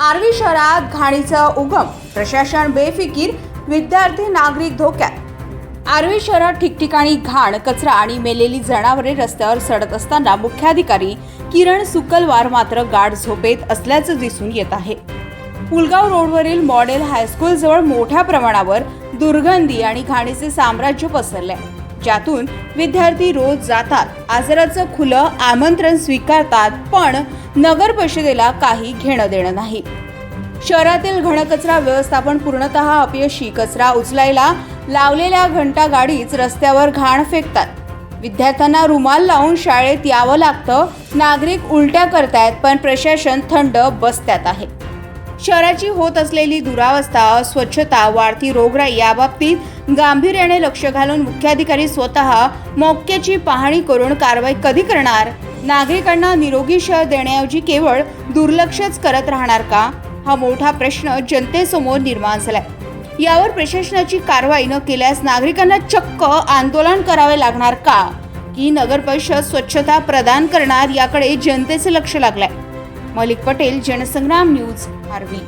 आर्वी शहरात घाणीचा उगम. प्रशासन बेफिकीर विद्यार्थी नागरिक धोक्यात. आर्वी शहरात ठिकठिकाणी घाण कचरा आणि मेलेली जनावरे रस्त्यावर सडत असताना मुख्याधिकारी किरण सुकलवार मात्र गाढ झोपेत असल्याचं दिसून येत आहे. पुलगाव रोडवरील मॉडेल हायस्कूल जवळ मोठ्या प्रमाणावर दुर्गंधी आणि घाणीचे साम्राज्य पसरले आहे. ज्यातून विद्यार्थी रोज जातात आजाराचं खुलं आमंत्रण स्वीकारतात पण नगर परिषदेला काही घेणं देणं नाही. शहरातील घनकचरा व्यवस्थापन पूर्णतः अपयशी कचरा उचलायला लावलेल्या घंटा गाडीच रस्त्यावर घाण फेकतात. विद्यार्थ्यांना रुमाल लावून शाळेत यावं लागतं नागरिक उलट्या करतायत पण प्रशासन थंड बसत्यात आहे. शहराची होत असलेली दुरावस्था अस्वच्छता वाढती रोगराई याबाबतीत गांभीर्याने लक्ष घालून मुख्याधिकारी स्वतः मोक्याची पाहणी करून कारवाई कधी करणार? नागरिकांना निरोगी शहर देण्याऐवजी केवळ दुर्लक्षच करत राहणार का? हा मोठा प्रश्न जनतेसमोर निर्माण झालाय. यावर प्रशासनाची कारवाई न केल्यास नागरिकांना चक्क आंदोलन करावे लागणार का? की नगर परिषद स्वच्छता प्रदान करणार याकडे जनतेचे लक्ष लागलंय. Malik Patel Jansangram news R V.